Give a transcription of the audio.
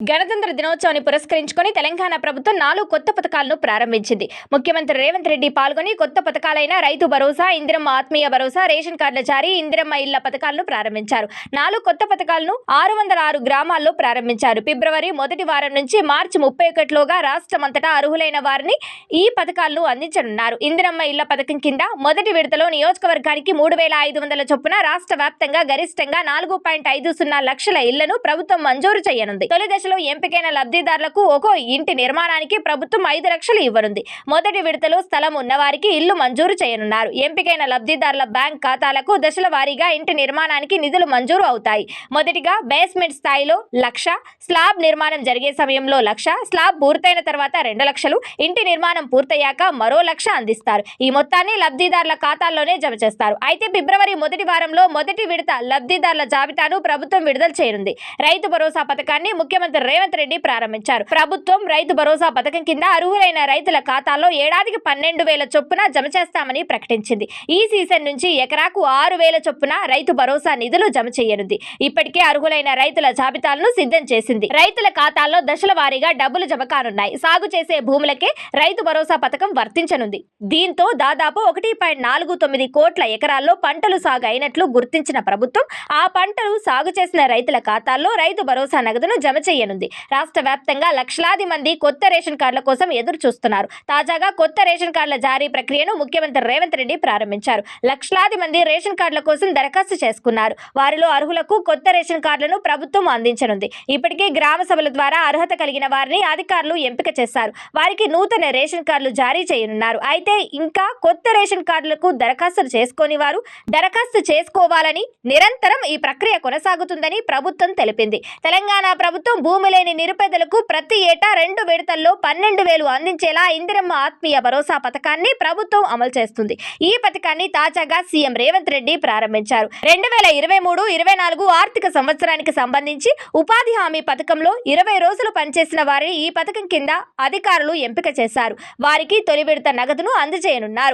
గణతంత్ర దినోత్సవాన్ని పురస్కరించుకొని తెలంగాణ ప్రభుత్వం నాలుగు కొత్త పథకాలను ప్రారంభించింది. ముఖ్యమంత్రి రేవంత్ రెడ్డి పాల్గొని కొత్త పథకాలైన రైతు భరోసా ఇందిరమ్మ ఆత్మీయ భరోసా రేషన్ కార్డుల జారీ ఇందిరమ్మ ఇళ్ళ పథకాలను ప్రారంభించారు. నాలుగు కొత్త పథకాలను ఆరు వందల ఆరు గ్రామాల్లో ప్రారంభించారు. ఫిబ్రవరి మొదటి వారం నుంచి మార్చి ముప్పై ఒకటిలోగా రాష్ట్రమంతటా అర్హులైన వారిని ఈ పథకాలను అందించనున్నారు. ఇందిరమ్మ ఇళ్ళ పథకం కింద మొదటి విడతలో నియోజకవర్గానికి మూడు వేల ఐదు వందల చొప్పున రాష్ట్ర వ్యాప్తంగా గరిష్టంగా నాలుగు పాయింట్ ఐదు సున్నా లక్షల ఇళ్ళను ప్రభుత్వం మంజూరు చేయనుంది. తొలి దశలో ఎంపికైన లబ్ధిదారులకు ఒక్కో ఇంటి నిర్మాణానికి ప్రభుత్వం ఐదు లక్షలు ఇవ్వనుంది. మొదటి విడతలో స్థలం ఉన్నవారికి ఇల్లు మంజూరు చేయనున్నారు. ఎంపికైన లబ్ధిదారుల బ్యాంక్ ఖాతాలకు దశల వారీగా ఇంటి నిర్మాణానికి నిధులు మంజూరు అవుతాయి. మొదటిగా బేస్మెంట్ స్థాయిలో లక్ష స్లాబ్ నిర్మాణం జరిగే సమయంలో లక్ష స్లాబ్ పూర్తయిన తర్వాత రెండు లక్షలు ఇంటి నిర్మాణం పూర్తయ్యాక మరో లక్ష అందిస్తారు. ఈ మొత్తాన్ని లబ్ధిదారుల ఖాతాల్లోనే జమ చేస్తారు. అయితే ఫిబ్రవరి మొదటి వారంలో మొదటి విడత లబ్ధిదారుల జాబితాను ప్రభుత్వం విడుదల చేయనుంది. రైతు భరోసా పథకాన్ని ముఖ్యమంత్రి రేవంత్ రెడ్డి ప్రారంభించారు. ప్రభుత్వం రైతు భరోసా పథకం కింద అర్హులైన రైతుల ఖాతాల్లో ఏడాదికి పన్నెండు వేల చొప్పున జమ చేస్తామని ప్రకటించింది. ఈ సీజన్ నుంచి ఎకరాకు ఆరు వేల చొప్పున రైతు భరోసా నిధులు జమ చేయనుంది. ఇప్పటికే అర్హులైన రైతుల జాబితాలను సిద్ధం చేసింది. రైతుల ఖాతాల్లో దశల వారీగా డబ్బులు జమ కానున్నాయి. సాగు చేసే భూములకే రైతు భరోసా పథకం వర్తించనుంది. దీంతో దాదాపు ఒకటి పాయింట్ నాలుగు తొమ్మిది కోట్ల ఎకరాల్లో పంటలు సాగు అయినట్లు గుర్తించిన ప్రభుత్వం ఆ పంటలు సాగు చేసిన రైతుల ఖాతాల్లో రైతు భరోసా నగదును జమ చేయనుంది. రాష్ట్ర వ్యాప్తంగా లక్షలాది మంది కొత్త రేషన్ కార్డుల కోసం ఎదురు చూస్తున్నారు. తాజాగా కొత్త రేషన్ కార్డుల జారీ ప్రక్రియను ముఖ్యమంత్రి రేవంత్ రెడ్డి ప్రారంభించారు. లక్షలాది మంది రేషన్ కార్డుల కోసం దరఖాస్తు చేసుకున్నారు. వారిలో అర్హులకు కొత్త రేషన్ కార్డులను ప్రభుత్వం అందించనుంది. ఇప్పటికే గ్రామ సభల ద్వారా అర్హత కలిగిన వారిని అధికారులు ఎంపిక చేశారు. వారికి నూతన రేషన్ కార్డులు జారీ చేయనున్నారు. అయితే ఇంకా కొత్త రేషన్ కార్డులకు దరఖాస్తులు చేసుకోని వారు దరఖాస్తు చేసుకోవాలని నిరంతరం ఈ ప్రక్రియ కొనసాగుతుందని ప్రభుత్వం తెలిపింది. తెలంగాణ ప్రభుత్వం భూ భూమి లేని నిరుపేదలకు ప్రతి ఏటా రెండు విడతల్లో పన్నెండు వేలు అందించేలా ఇందిరమ్మ ఆత్మీయ భరోసా పథకాన్ని ప్రభుత్వం అమలు చేస్తుంది. ఈ పథకాన్ని తాజాగా సీఎం రేవంత్ రెడ్డి ప్రారంభించారు. రెండు వేల ఇరవై మూడు ఇరవై నాలుగు ఆర్థిక సంవత్సరానికి సంబంధించి ఉపాధి హామీ పథకంలో ఇరవై రోజులు పనిచేసిన వారిని ఈ పథకం కింద అధికారులు ఎంపిక చేశారు. వారికి తొలి విడత నగదును అందజేయనున్నారు.